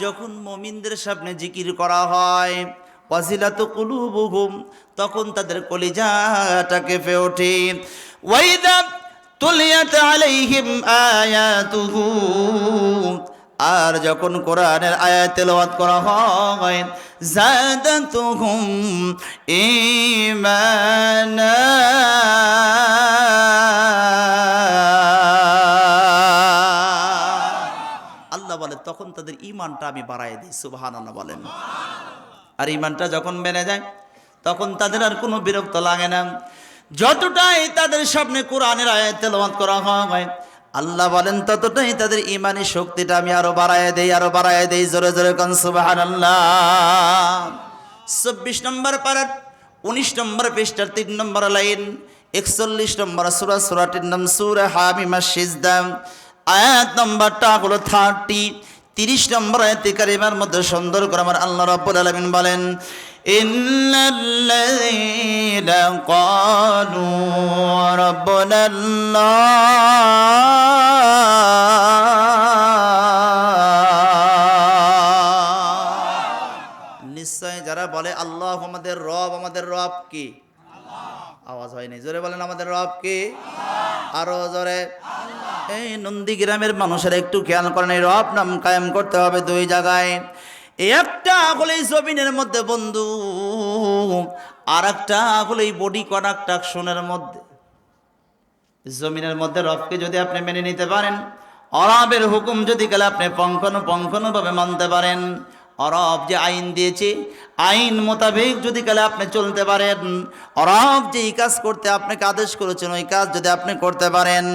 যখন মমিনদের সামনে জিকির করা হয়, ওয়াজিলাত কুলুবুহুম, তখন তাদের কলিজাটা কেঁপে ওঠে। ওয়াইদা তুলিয়াত আলাইহিম আয়াতুহু আর যখন কোরআনের আয়াত তেলাওয়াত করা হয়, জাদাতুহুম ঈমানা আল্লাহ বলে, তখন তাদের ইমানটা আমি বাড়াই দিই আল্লাহ বলেন। আর ইমানটা যখন বেড়ে যায়, তখন তাদের আর কোনো বিরক্ত লাগে না। যতটাই তাদের সামনে কোরআনের আয়াত তেলাওয়াত করা হয় আল্লাহ বলেন ততটাই তাদের ইমানি শক্তিটা আমি আরও বাড়ায় দেই, আরও বাড়ায় দেই। জোরে জোরে কন সুবাহান আল্লাহ চব্বিশ নম্বর পারার, উনিশ নম্বর পৃষ্ঠার তিন নম্বর লাইন, একচল্লিশ নম্বর সুরা, সুরাটির নাম সুরা হামিমা সিজদাম আয়াত নম্বরটা হলো থার্টি তিরিশ নম্বর আয়াতি কারিমার মধ্যে সুন্দর করে আমার আল্লাহ রাব্বুল আলামিন বলেন ইন্নাল্লাযীনা ক্বালু রাব্বুনাল্লাহ নিশ্চয় যারা বলে, আল্লাহ আমাদের রব আমাদের রব কি? আওয়াজ হয়নি জোরে বলেন, আমাদের রব কি? আরও জোরে। এই নন্দীগ্রামের মানুষের একটু খেয়াল করেন, এই রব নাম কায়েম করতে হবে দুই জায়গায়। একটা হলে জমিনের মধ্যে বন্ধু, আর একটা হলে বডি কনাকটাকশনের মধ্যে। জমিনের মধ্যে রবকে যদি আপনি মেনে নিতে পারেন, অরাবের হুকুম যদি গেলে আপনি পঙ্কন পঙ্কনভাবে মানতে পারেন। অরব যে আইন দিয়েছে, আইন মোতাবেক যদি গেলে আপনি চলতে পারেন। অরব যেই কাজ করতে আপনাকে আদেশ করেছেন, ওই কাজ যদি আপনি করতে পারেন।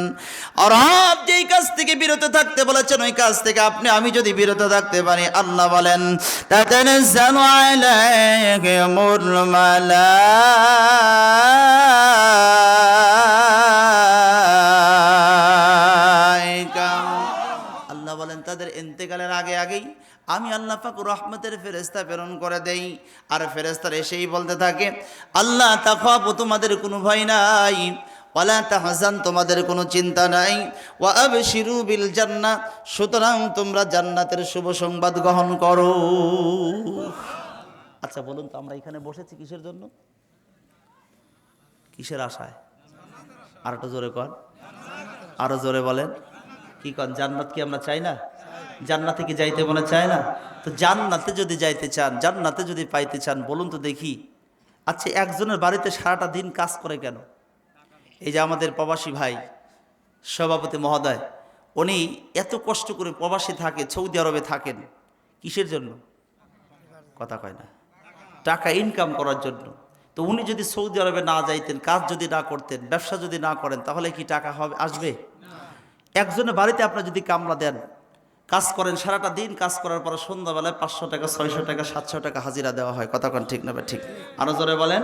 অরব যেই কাজ থেকে বিরত থাকতে বলেছেন, ওই কাজ থেকে আপনি, আমি যদি বিরত থাকতে পারি, আল্লাহ বলেন আল্লাহ বলেন, তাদের ইন্তেকালের আগে আগেই আমি আল্লাহ পাক রহমতের ফেরেস্তা প্রেরণ করে দেই। আর ফেরেস্তার এসেই বলতে থাকে, আল্লাহ তাকাবু তোমাদের কোনো ভয় নাই। ওয়ালা তাহজান, তোমাদের কোনো চিন্তা নাই। ওয়া আবশিরু বিল জান্নাহ, সুতরাং তোমরা জান্নাতের শুভ সংবাদ গ্রহণ করো। আচ্ছা বলুন তো, আমরা এখানে বসেছি কিসের জন্য? কিসের আশায়? আর জোরে কর আরও জোরে বলেন। কি কন, জান্নাত কি আমরা চাই না? জান্নাতে কি যাইতে মনে চায় না? তো জান্নাতে যদি যাইতে চান, জান্নাতে যদি পাইতে চান, বলুন তো দেখি আচ্ছা একজনের বাড়িতে সারাটা দিন কাজ করে কেন? এই যে আমাদের প্রবাসী ভাই, সভাপতি মহোদয়, উনি এত কষ্ট করে প্রবাসী থাকে, সৌদি আরবে থাকেন, কিসের জন্য? কথা কয় না। টাকা ইনকাম করার জন্য। তো উনি যদি সৌদি আরবে না যাইতেন, কাজ যদি না করতেন, ব্যবসা যদি না করেন, তাহলে কি টাকা হবে, আসবে? একজনের বাড়িতে আপনার যদি কামলা দেন কাজ করেন, সারাটা দিন কাজ করার পর সন্ধ্যাবেলায় পাঁচশো টাকা, ছয়শো টাকা, সাতশো টাকা হাজিরা দেওয়া হয়। কথা কোন ঠিক না ঠিক? আরও জোরে বলেন।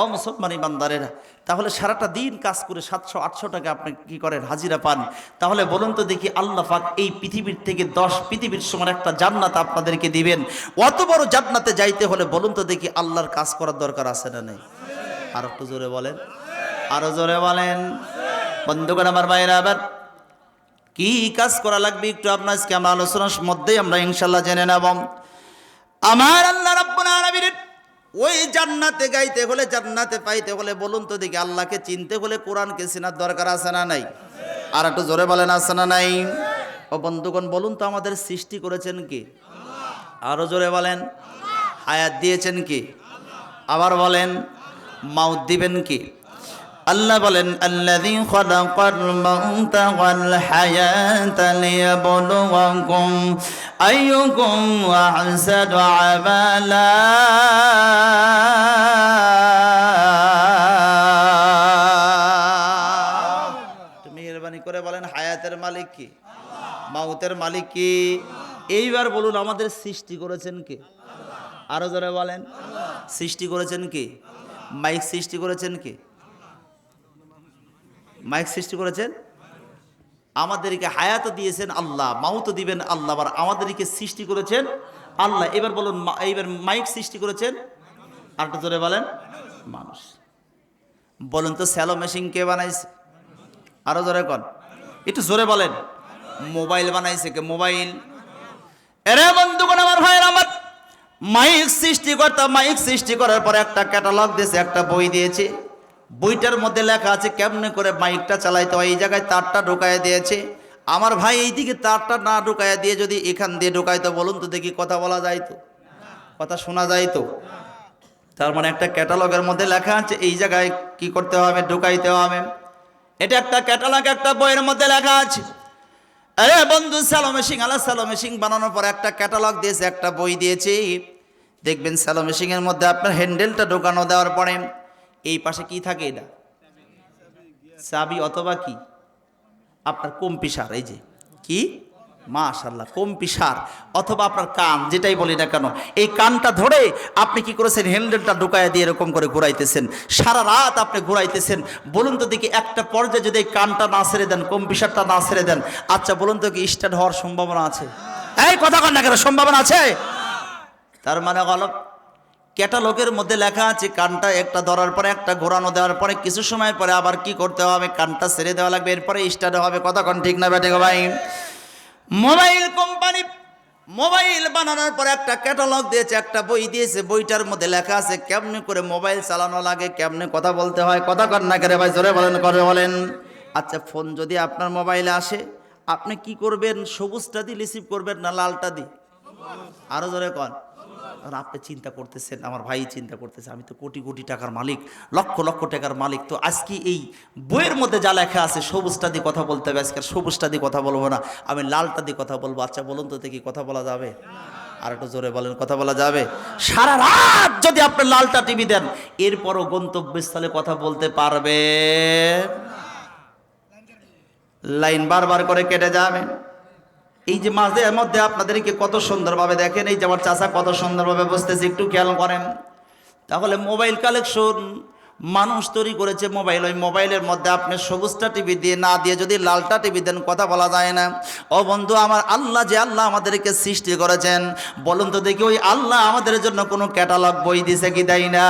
ও মুসলমান ইমানদারেরা তাহলে সারাটা দিন কাজ করে সাতশো, আটশো টাকা আপনি কি করেন? হাজিরা পান। তাহলে বলুন তো দেখি আল্লাহ পাক এই পৃথিবীর থেকে দশ পৃথিবীর সমান একটা জান্নাত আপনাদেরকে দিবেন। অত বড় জান্নাতে যাইতে হলে বলুন তো দেখি আল্লাহর কাজ করার দরকার আছে না নেই? আর একটু জোরে বলেন। আরও জোরে বলেন। বন্ধুগণ, আমার ভাইয়েরা, আবার কি কাজ করা লাগবে একটু আপনার আজকে আমরা আলোচনার মধ্যেই আমরা ইনশাল্লাহ জেনে নেব। আমার আল্লাহ রাব্বুল ওই জান্নাতে গাইতে হলে, জান্নাতে পাইতে হলে বলুন তো দেখি আল্লাহকে চিনতে হলে কোরআনকে চেনার দরকার আছে না নাই? আর একটু জোরে বলেন, আছে না নাই? ও বন্ধুগণ, বলুন তো আমাদের সৃষ্টি করেছেন কি? আরও জোরে বলেন। হায়াত দিয়েছেন কি? আবার বলেন, মাউত দিবেন কি? আল্লাহ বলেন, আল্লাযী খালাকাল মাউতা ওয়াল হায়াতা লিয়াবলুয়াকুম আইয়ুকুম আহসানু আমালা। একটু মেহেরবানি করে বলেন, হায়াতের মালিক কি? মাউতের মালিক কি? এইবার বলুন, আমাদের সৃষ্টি করেছেন কে? আরও জোরে বলেন, সৃষ্টি করেছেন কে? মাইক সৃষ্টি করেছেন কে? মাইক সৃষ্টি করেছেন? আমাদেরকে হায়াত দিয়েছেন আল্লাহ, মাউত দিবেন আল্লাহ, আবার আমাদেরকে সৃষ্টি করেছেন আল্লাহ। এবার বলুন এইবার মাইক সৃষ্টি করেছেন? আর একটু জোরে বলেন। মানুষ। বলুন তো, স্যালো মেশিন কে বানাইছে? আরও জোরে কন। একটু জোরে বলেন। মোবাইল বানাইছে কে? মোবাইল। এরে বন্ধুগণ, আমার ভাইয়ের, আমার মাইক সৃষ্টিকর্তা মাইক সৃষ্টি করার পরে একটা ক্যাটালগ দিয়েছে, একটা বই দিয়েছে। বইটার মধ্যে লেখা আছে, কেমনে করে মাইকটা চালাইতে হয়? এই জায়গায় তারটা ঢোকায় দিয়েছে। আমার ভাই এইদিকে তারটা না ঢোকায় দিয়ে যদি এখান দিয়ে ঢোকাইতো, বলুন তো দেখি কথা বলা যায় তো? কথা শোনা যায় তো? তার মানে একটা ক্যাটালগের মধ্যে লেখা আছে, এই জায়গায় কি করতে হবে? ঢুকাইতে হবে। এটা একটা ক্যাটালগ, একটা বইয়ের মধ্যে লেখা আছে। আরে বন্ধু স্যালোমে সিং আলা স্যালোমে সিং বানানোর পর একটা ক্যাটালগ দিয়েছে, একটা বই দিয়েছে। দেখবেন স্যালোমে সিং এর মধ্যে আপনার হ্যান্ডেলটা ঢোকানো দেওয়ার পরে এই পাশে কি থাকে এটা? চাবি অথবা কি? আপনার কম্পিসার, এই যে। কি? মাশাল্লাহ কম্পিসার। অথবা আপনার কান, যেটাই বলি না কেন। এই কানটা ধরে আপনি কি করেছেন? হ্যান্ডেলটা ঢুকায় দিয়ে এরকম করে ঘুরাইতেছেন। সারা রাত আপনি ঘুরাইতেছেন। বলুন তো দেখি, একটা পর্যায়ে যদি এই কানটা না ছেড়ে দেন, কম্পিসারটা না ছেড়ে দেন আচ্ছা বলুন তো কি স্টার্ট হওয়ার সম্ভাবনা আছে? এই, কথা কন না কেন, সম্ভাবনা আছে? তার মানে হলো ক্যাটালগের মধ্যে লেখা আছে, কানটা একটা ধরার পরে একটা ঘোরানো দেওয়ার পরে কিছু সময় পরে আবার কি করতে হবে? কানটা ছেড়ে দেওয়া লাগবে, এরপরে স্টার্ট হবে। কন ঠিক না বেটে ভাই? মোবাইল কোম্পানি মোবাইল বানানোর পরে একটা ক্যাটালগ দিয়েছে, একটা বই দিয়েছে। বইটার মধ্যে লেখা আছে, কেমনে করে মোবাইল চালানো লাগে, কেমনে কথা বলতে হয়? কথা কন না করে ভাই, জোরে বলেন, করে বলেন। আচ্ছা ফোন যদি আপনার মোবাইলে আসে, আপনি কি করবেন? সবুজটা দিয়ে রিসিভ করবেন না লালটা দিয়ে? আরও জোরে কন। আর আপনি চিন্তা করতেছেন, আমার ভাই চিন্তা করতেছে, আমি তো কোটি কোটি টাকার মালিক, লক্ষ লক্ষ টাকার মালিক, তো আজকে এই বইয়ের মধ্যে যা লেখা আছে, সবুজটা দিয়ে কথা বলতে হবে, আজকে সবুজটা দিয়ে কথা বলব না, আমি লালটা দিয়ে কথা বলব আচ্ছা বলুন তো দেখি কথা বলা যাবে? আর একটু জোরে বলেন, কথা বলা যাবে? সারা রাত যদি আপনি লালটা টিভি দেন, এরপরও গন্তব্যস্থলে কথা বলতে পারবে? লাইন বারবার করে কেটে যাবে। এই যে মাঝে মধ্যে আপনাদেরকে কত সুন্দরভাবে দেখেন, এই যে আমার চাচা কত সুন্দরভাবে বসতেছে, একটু খেয়াল করেন। তাহলে মোবাইল কালেকশন, মানুষ তৈরি করেছে মোবাইল, ওই মোবাইলের মধ্যে আপনি সবুজটা টিভি দিয়ে, না দিয়ে যদি লালটা টিভি দেন, কথা বলা যায় না। ও বন্ধু, আমার আল্লাহ যে আল্লাহ আমাদেরকে সৃষ্টি করেছেন, বলুন তো দেখি, ওই আল্লাহ আমাদের জন্য কোনো ক্যাটালগ বই দিছে কি দেয় না?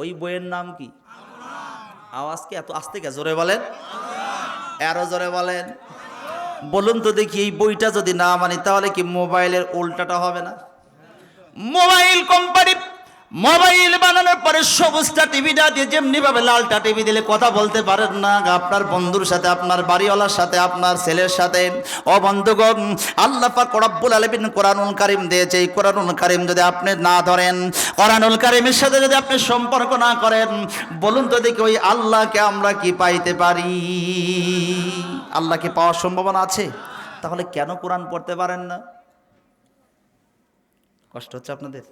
ওই বইয়ের নাম কি? আওয়াজকে এত আস্তে কে জোরে বলেন। আরও জোরে বলেন। বলুন তো দেখি এই বইটা যদি না মানি, তাহলে কি মোবাইলের উল্টাটা হবে না? মোবাইল কোম্পানি মোবাইল বানানোর পরে সবুজটা টিভিটা দিয়ে যেমনি ভাবে লালটা টিভি দিলে কথা বলতে পারেন না। আপনার বন্ধুর সাথে, আপনার বাড়িওয়ালার সাথে, আপনার ছেলের সাথে। ও বন্ধুগণ, আল্লাহ পাক রব্বুল আলামিন কোরআনুল কারিম দিয়েছে। এই কোরআনুল কারিম যদি আপনি না ধরেন, কোরআনুল কারিমের সাথে যদি আপনি সম্পর্ক না করেন, বলুন তো দেখি ওই আল্লাহকে আমরা কি পাইতে পারি? আল্লাহকে পাওয়ার সম্ভাবনা আছে? তাহলে কেন কোরআন পড়তে পারেন না? কষ্ট হচ্ছে আপনাদের?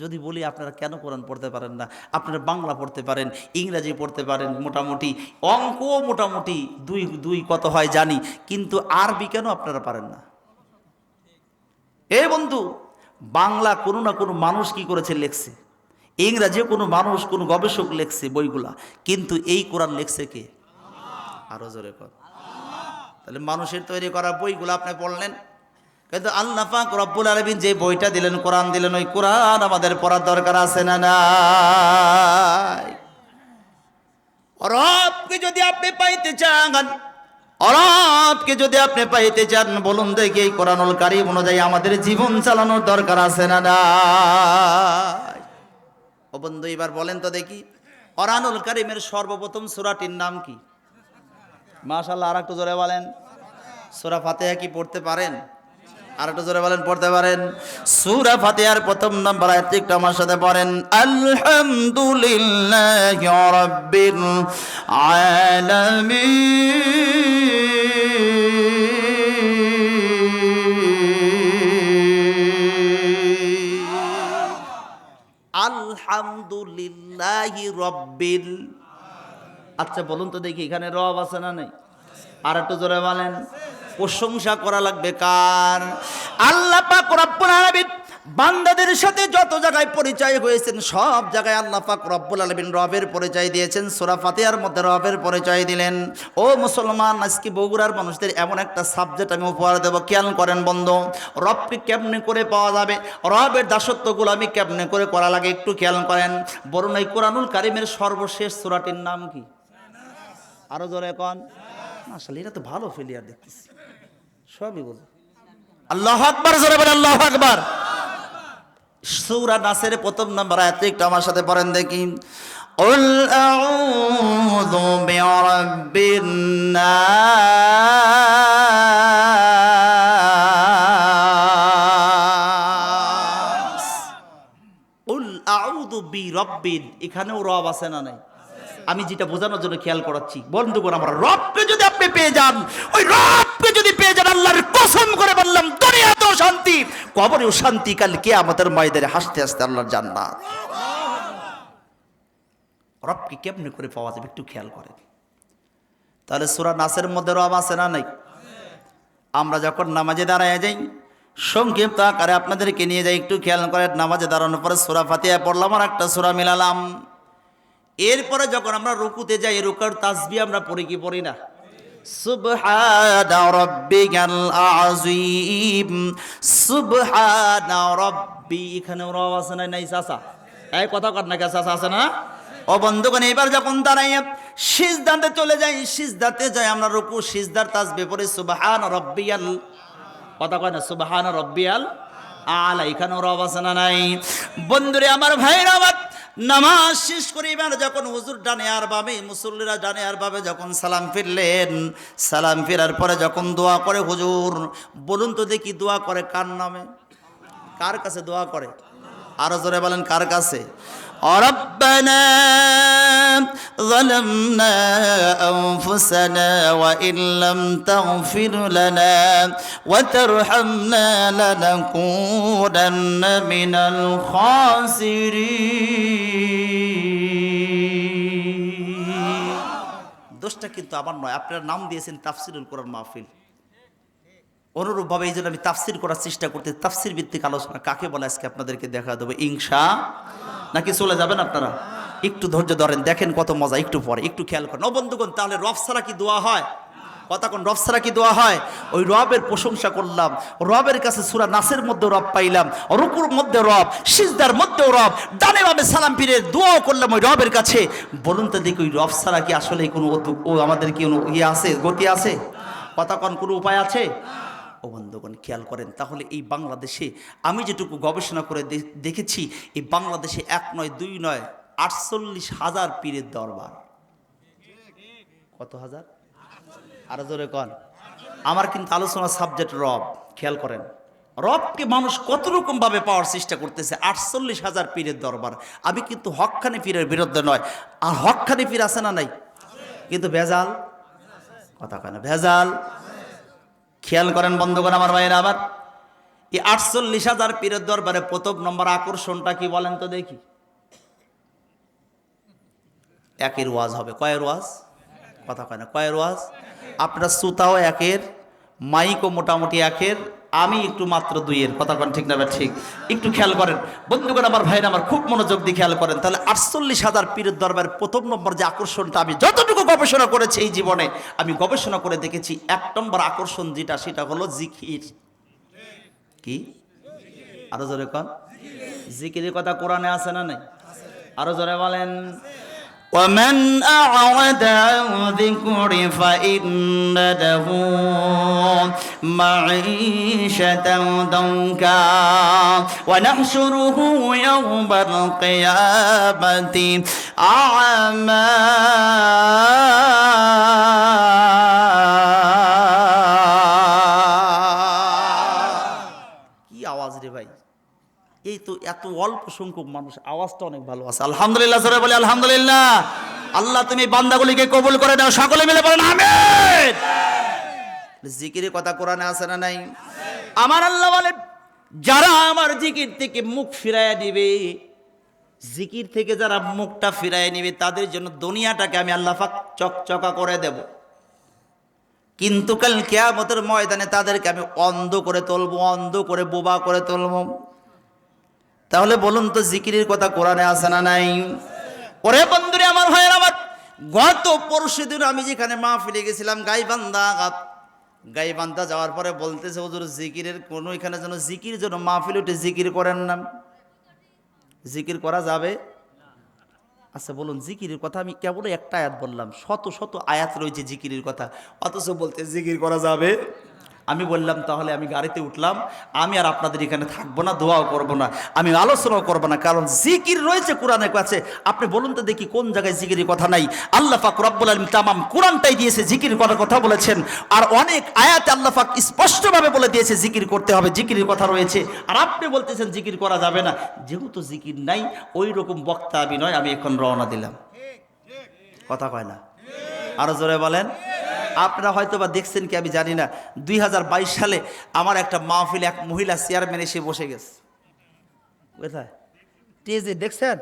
যদি বলি আপনারা কেন কোরআন পড়তে পারেন না? আপনারা বাংলা পড়তে পারেন, ইংরাজি পড়তে পারেন মোটামুটি, অঙ্কও মোটামুটি দুই দুই কত হয় জানি, কিন্তু আরবি কেন আপনারা পারেন না? এ বন্ধু, বাংলা কোনো না কোনো মানুষ কি করেছে লেখছে? ইংরাজিও কোনো মানুষ, কোনো গবেষক লেখছে বইগুলা, কিন্তু এই কোরআন লেখছে কে? আরও জোরে কর। তাহলে মানুষের তৈরি করা বইগুলো আপনি পড়লেন কিন্তু আল্লাহ পাক রব্বুল আলমিন যে বইটা দিলেন, কোরআন দিলেন, ওই কোরআন আমাদের পড়ার দরকার আছে না নাই? রবকে যদি আপনি পাইতে চান, অরবকে যদি আপনি পাইতে চান, বলুন দেখি এই কোরআনুল কারিম অনুযায়ী আমাদের জীবন চালানোর দরকার আছে না নাই? ও বন্ধু, এবার বলেন তো দেখি, কোরআনুল কারিমের সর্বপ্রথম সূরাটির নাম কি? মাশাআল্লাহ আর একটু জোরে বলেন। সূরা ফাতিহা কি পড়তে পারেন? আর একটু জোরে বলেন, পড়তে পারেন। সূরা ফাতিহার প্রথম নাম্বার আয়াতটি আমার সাথে পড়েন। আলহামদুলিল্লাহি রাব্বিল আলামিন। রব্বিল। আচ্ছা বলুন তো দেখি, এখানে রব আছে না নেই? আর একটু জোরে বলেন। প্রশংসা করা লাগবে কার? আল্লাহ পাক রব্বুল আলামিন বান্দাদের সাথে যত জায়গায় পরিচয় হয়েছেন, সব জায়গায় আল্লাহ পাক রব্বুল আলমিন রবের পরিচয় দিয়েছেন, সুরা ফাতিহার মধ্যে রবের পরিচয় দিলেন। ও মুসলমান, আজকে বগুড়ার মানুষদের এমন একটা সাবজেক্ট আমি উপহার দেবো, খেয়াল করেন বন্ধু, রবকে কেমনে করে পাওয়া যাবে, রবের দাসত্বগুলো আমি কেমনে করে করা লাগে একটু খেয়াল করেন। বরুণ এই কোরআনুল কারিমের সর্বশেষ সুরাটির নাম কি? আরও জোরে কন। আসলে এটা তো ভালো ফেলিয়ার দেখতেছি সবই বোঝে আল্লাহ আকবার জোরে বলে আল্লাহ আকবার সূরা নাসের প্রথম নম্বর আয়াত একটু আমার সাথে পড়েন দেখি قل أعوذ برب الناس قل أعوذ برب এখানেও রব আছে না নাই আমি যেটা বোঝানোর জন্য খেয়াল করাচ্ছি। বন্ধুগণ, আমার রবকে যদি আপনি পেয়ে যান, ওই রবকে যদি পেয়ে যান, আল্লাহর কসম করে বললাম, দুনিয়াতেও শান্তি, কবরেও শান্তি, কাল কে আমাদের ময়দানে হাসতে হাসতে আল্লাহর জান্নাত। রবকে কেমনে করে পাওয়া যাবে একটু খেয়াল করেন। তাহলে সুরা নাসের মধ্যে রব আছে না নাই? আমরা যখন নামাজে দাঁড়ায় যাই, সংক্ষিপ্ত আকারে আপনাদেরকে নিয়ে যাই, একটু খেয়াল করেন, নামাজে দাঁড়ানোর পরে সুরা ফাতিয়া পড়লাম আর একটা সুরা মিলালাম। এরপরে যখন আমরা রুকুতে যাই রুকার তাসবি আমরা পড়ি কি পড়ি না? নাই কথা না ও এবার যখন চলে যাই যাই আমরা রুকু, সিজদার তাসবি পড়ি, সুবহানা রাব্বিয়াল। কথা কয় না? সুবহানা রাব্বিয়াল আলা। এখানেও রব আছে না নাই? বন্ধুরে, আমার ভাইরা নামাজ শেষ করে এবার যখন হুজুর ডানে আর বামে, মুসল্লিরা ডানে আর বামে যখন সালাম ফিরলেন, সালাম ফেরার পরে যখন দোয়া করে হুজুর, বলুন তো দেখি দোয়া করে কার নামে? কার কাছে দোয়া করে? আরও জোরে বলেন, কার কাছে? ربنا ظلمنا أنفسنا وإن لم تغفر لنا وترحمنا لنكونن من الخاسرين দোষটা কিন্তু আমার নয় আপনারা নাম দিয়েছেন তাফসিরুল কোরআন মাহফিল অনুরূপভাবে এই জন্য আমি তাফসির করার চেষ্টা করতে তাফসির ভিত্তিক আলোচনা কাকে বলে আজকে আপনাদেরকে দেখা দেবো ইংসা নাকি চলে যাবেন আপনারা? একটু ধৈর্য ধরেন, দেখেন কত মজা, একটু পরে, একটু খেয়াল করেন। বন্ধুগণ, তাহলে রফ ছাড়া কি দোয়া হয়? কতক্ষণ রব ছাড়া কি দোয়া হয়? ওই রবের প্রশংসা করলাম, রবের কাছে সুরা নাসের মধ্যে রব পাইলাম, রুকুর মধ্যে রব, সিজদার মধ্যেও রব ডানে বামে সালাম ফিরে দোয়াও করলাম ওই রবের কাছে। বলুন তো দেখি, ওই রব ছাড়া কি আসলে কোনো ও আমাদের কি ইয়ে আছে, গতি আছে? কতক্ষণ কোনো উপায় আছে? ও বন্ধুগণ, খেয়াল করেন, তাহলে এই বাংলাদেশে আমি যেটুকু গবেষণা করে দেখেছি, এই বাংলাদেশে এক নয়, দুই নয়, আটচল্লিশ হাজার পীরের দরবার। কত হাজার? আরও জোরে কন। আমার কিন্তু আলোচনার সাবজেক্ট রব, খেয়াল করেন। রবকে মানুষ কত রকম ভাবে পাওয়ার চেষ্টা করতেছে, আটচল্লিশ হাজার পীরের দরবার। আমি কিন্তু হকখানি পীরের বিরুদ্ধে নয়, আর হকখানি পীর আছে না নাই? কিন্তু ভেজাল? কথা কয় না, ভেজাল। খেয়াল করেন বন্ধুগণ আমার ভাইয়ের আবার। এই আটচল্লিশ হাজার পীরের দরবারে প্রথম নম্বর আকর্ষণটা কি বলেন তো দেখি। একের ওয়াজ হবে। কয়ের ওয়াজ? কথা কয় না, কয়ের ওয়াজ? আপনার সুতাও একের, মাইকও মোটামুটি একের আমি একটু মাত্র দুইয়ের, কথা কন ঠিক না ঠিক? একটু খেয়াল করেন। বন্ধুগণ, আমার ভাইরা আমার খুব মনোযোগ দিয়ে খেয়াল করেন। তাহলে আটচল্লিশ হাজার পীরের দরবার প্রথম নম্বর যে আকর্ষণটা আমি যতটুকু গবেষণা করেছি এই জীবনে, আমি গবেষণা করে দেখেছি এক নম্বর আকর্ষণ যেটা, সেটা হলো জিকির। কি? আরও জোরে কন। জিকিরের কথা কোরআনে আছে না নাই? আরও জোরে বলেন। ومن أعرض عن ذكري فإن له معيشة ضنكا ونحشره يوم القيامة أعمى এই তো এত অল্প সংখ্যক মানুষ, আওয়াজটা অনেক ভালো আছে। আলহামদুলিল্লাহ সরে বলে আলহামদুলিল্লাহ। আল্লাহ, তুমি বান্দাগুলিকে কবুল করে দাও, সকলে মিলে বলেন, আমিন। জিকিরের কথা কোরআনে আছে না নাই? আমার আল্লাহ বলে, যারা আমার জিকির থেকে মুখ ফিরাইয়া দিবে, জিকির থেকে যারা মুখটা ফিরাইয়া নিবে, তাদের জন্য দুনিয়াটাকে আমি আল্লাহ পাক চকচকা করে দেব। কিন্তু কাল কেয়ামতের ময়দানে তাদেরকে আমি অন্ধ করে তুলবো, অন্ধ করে বোবা করে তুলবো। তাহলে বলুন তো জিকিরের কথা কোরআনে আছে না নাই? ওরে বন্ধুরে আমার ভাইয়ের আমার, গত পরশু দিন আমি যেখানে মাহফিলে গেছিলাম গাইবান্ধা গাইবান্ধা যাওয়ার পরে বলতেছে, হুজুর, জিকিরের কোনো এখানে যেন জিকির যেন মাহফিল উঠে জিকির করেন না। জিকির করা যাবে? আচ্ছা বলুন, জিকিরের কথা আমি কেবল একটা আয়াত বললাম, শত শত আয়াত রয়েছে জিকিরের কথা, অথচ বলতে জিকির করা যাবে? আমি বললাম তাহলে আমি গাড়িতে উঠলাম আমি আর আপনাদের এখানে থাকব না দোয়াও করব না আমি আলোচনাও করব না কারণ জিকির রয়েছে কোরআনের কাছে। আপনি বলুন তো দেখি কোন জায়গায় জিকিরের কথা নাই। আল্লাহ পাক রব্বুল আলম তামাম কোরআনটাই দিয়েছে জিকির করার কথা বলেছেন। আর অনেক আয়াতে আল্লাহ পাক স্পষ্টভাবে বলে দিয়েছে জিকির করতে হবে জিকিরের কথা রয়েছে। আর আপনি বলতেছেন জিকির করা যাবে না। যেহেতু জিকির নাই ওই রকম বক্তা আমি নয় আমি এখন রওনা দিলাম। কথা কয় না? আরও জোরে বলেন। আপনারা হয়তো বা দেখছেন কি আমি জানি না, দুই হাজার বাইশ সালে আমার একটা মাহফিল এক মহিলা চেয়ারম্যান এসে বসে গেছে। কোথায়? টেজে, দেখছেন?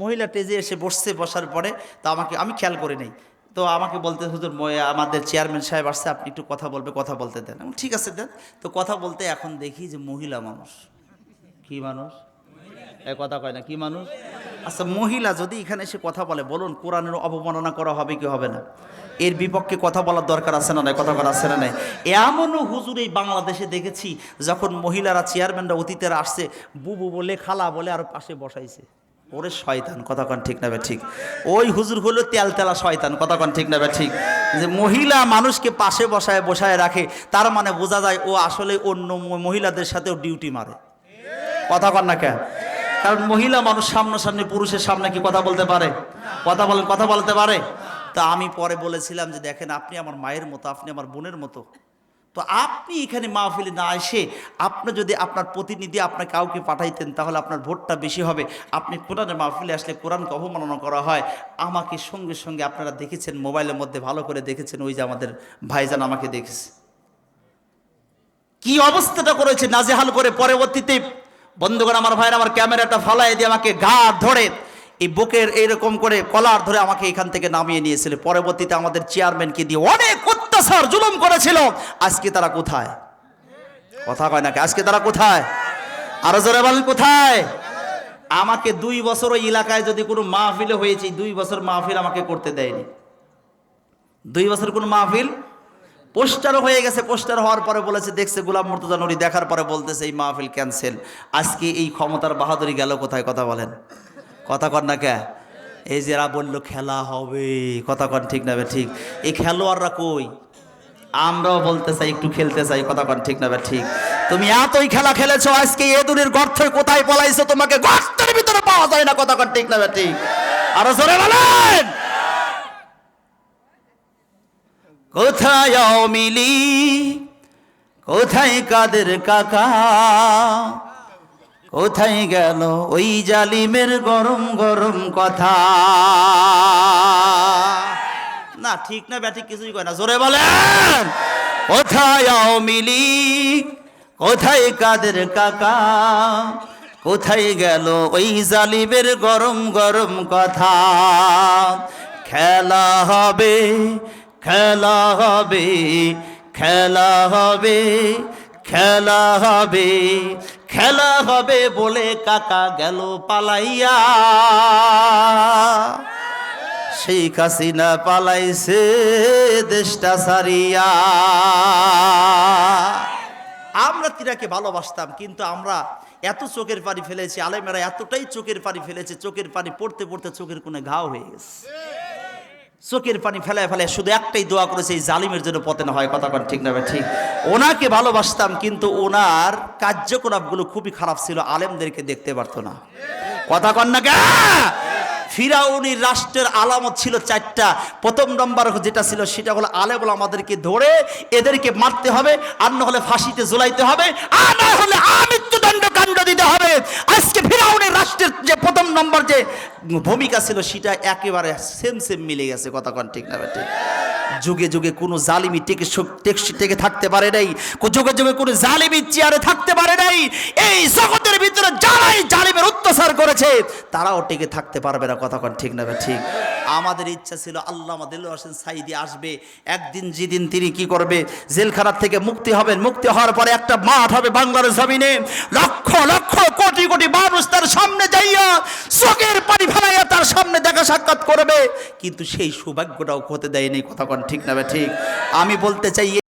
মহিলা টেজে এসে বসছে, বসার পরে তো আমাকে, আমি খেয়াল করি নাই। তো আমাকে বলতে, হুজুর আমাদের চেয়ারম্যান সাহেব আসছে, আপনি একটু কথা বলবে, কথা বলতে দেন। ঠিক আছে দেন। তো কথা বলতে এখন দেখি যে মহিলা মানুষ। কি মানুষ? এ কথা কয় না, কি মানুষ? আচ্ছা মহিলা যদি এখানে এসে কথা বলে, বলুন, কোরআনের অবমাননা করা হবে কি হবে না? এর বিপক্ষে কথা বলার দরকার আছে না নাই? কথা বলা আছে না নাই? এমনও হুজুর এই বাংলাদেশে দেখেছি, যখন মহিলারা চেয়ারম্যানরা অতীতেরা আসছে, বুবু বলে, খালা বলে, আর পাশে বসাইছে। ওরে শয়তান, কথা কন ঠিক না ঠিক? ওই হুজুর হলো তেল তেলা শয়তান, কথা কন ঠিক না ঠিক? যে মহিলা মানুষকে পাশে বসায় বসায় রাখে, তার মানে বোঝা যায় ও আসলে অন্য মহিলাদের সাথেও ডিউটি মারে। কথা কন না কেন? কারণ মহিলা মানুষ সামনাসামনি পুরুষের সামনে কি কথা বলতে পারে? কথা বলেন কথা বলতে পারে? তা আমি পরে বলেছিলাম যে দেখেন, আপনি আমার মায়ের মতো, আপনি আমার বোনের মতো। তো আপনি এখানে মাহফিলে না এসে আপনি যদি আপনার প্রতিনিধি আপনার কাউকে পাঠাইতেন, তাহলে আপনার ভোটটা বেশি হবে। আপনি কোরআনের মাহফিলে আসলে কোরআনকে অবমাননা করা হয়। আমাকে সঙ্গে সঙ্গে আপনারা দেখেছেন, মোবাইলের মধ্যে ভালো করে দেখেছেন, ওই যে আমাদের ভাইজান আমাকে দেখেছে। কি অবস্থাটা করেছে, নাজেহাল করে পরবর্তীতে বন্ধুগণ, আমার ভাইয়ের, আমার ক্যামেরাটা ফালাই দিয়ে আমাকে ঘাট ধরে, এই বুকের এইরকম করে কলার ধরে আমাকে এখান থেকে নামিয়ে নিয়েছিল। পরবর্তীতে আমাদের চেয়ারম্যানকে দিয়ে অনেক অত্যাচার, জুলুম করেছিল। আজকে তারা কোথায়? কথা কয় নাকি আজকে তারা কোথায়? আরও জোরে বলেন, কোথায়? আমাকে দুই বছর ওই এলাকায় যদি কোনো মাহফিলে হয়েছে, দুই বছর মাহফিল আমাকে করতে দেয়নি। দুই বছর কোনো মাহফিল পোস্টার হয়ে গেছে, পোস্টার হওয়ার পরে বলেছে, দেখছে গোলাম মুর্তজা নুরি দেখার পরে বলতেছে, এই মাহফিল ক্যান্সেল আজকে এই ক্ষমতার বাহাদুরি গেল কোথায়? কথা বলেন। কথা কন না কে? এই যে এরা বলল, খেলা হবে। কথা কন ঠিক না ঠিক। এই খেলোয়াড়রা কই? আমরাও বলতে চাই, একটু খেলতে চাই, কথা কন ঠিক না ঠিক। তুমি এতই খেলা খেলেছো, আজকে এ এদুরের গর্তে কোথায় পলাইছো? তোমাকে গর্তের ভিতরে পাওয়া যায় না, কথা কন ঠিক না ঠিক। আরও জোরে বলেন! কোথায় মিলি কোথায় কাদের কাকা? কোথায় গেল ওই জালিমের গরম গরম কথা? না, ঠিক না ব্যাঠিক কিছুই কয় না। জোরে বলেন! কোথায় মিলি কোথায় কাদের কাকা? কোথায় গেল ওই জালিমের গরম গরম কথা? খেলা হবে খেলা হবে খেলা হবে খেলা হবে খেলা হবে বলে কাকা গেল পালাইয়া। শেখ হাসিনা পালাইছে দেশটা সারিয়া আমরা তিনাকে ভালোবাসতাম, কিন্তু আমরা এত চোখের পানি ফেলেছি, আলেমেরা এতটাই চোখের পানি ফেলেছে, চোখের পানি পড়তে পড়তে চোখের কোণে ঘাও হয়ে গেছে। চোখের পানি ফেলায় ফেলায় শুধু একটাই দোয়া করেছে, এই জালিমের জন্য পতেন হয়, কথা কন ঠিক না ঠিক। ওনাকে ভালোবাসতাম, কিন্তু ওনার কার্যকলাপগুলো খুবই খারাপ ছিল, আলেমদেরকে দেখতে পারতো না। কথা কন না কে ফিরাউনির রাষ্ট্রের আলামত ছিল চারটা। প্রথম নম্বর যেটা ছিল সেটা হলো আলেবল আমাদেরকে ধরে এদেরকে মারতে হবে, আর না হলে ফাঁসিতে জ্বলাইতে হবে, আর না হলে মৃত্যুদণ্ড কাণ্ড দিতে হবে। আজকে ফিরাউনের রাষ্ট্রের যে প্রথম নম্বর যে ভূমিকা ছিল, সেটা একেবারে সেম সেম মিলে গেছে, কথা কন ঠিক না ঠিক? যুগে যুগে কোনো জালিমি টেকে টেকসি টেকে থাকতে পারে নাই। যুগে যুগে কোনো জালিমি চেয়ারে থাকতে পারে নাই। এই জগতের ভিতরে যারাই জালিমের অত্যাচার করেছে, তারাও টেকে থাকতে পারবে না। কথা ঠিক না ঠিক? আমাদের ইচ্ছা ছিল আল্লাহ আমাদের হোসেন সাইদি আসবে। একদিন যেদিন তিনি কি করবে? জেলখানার থেকে মুক্তি হবেন। মুক্তি হওয়ার পরে একটা মাঠ হবে বাংলার জমিনে। লক্ষ লক্ষ, কোটি কোটি মানুষ তার সামনে যাইয়া চোখের পানি ফেলাইয়া তার সামনে দেখা সাক্ষাৎ করবে। কিন্তু সেই সৌভাগ্যটাও হতে দেয়নি। কথা কন ঠিক না ঠিক? আমি বলতে চাই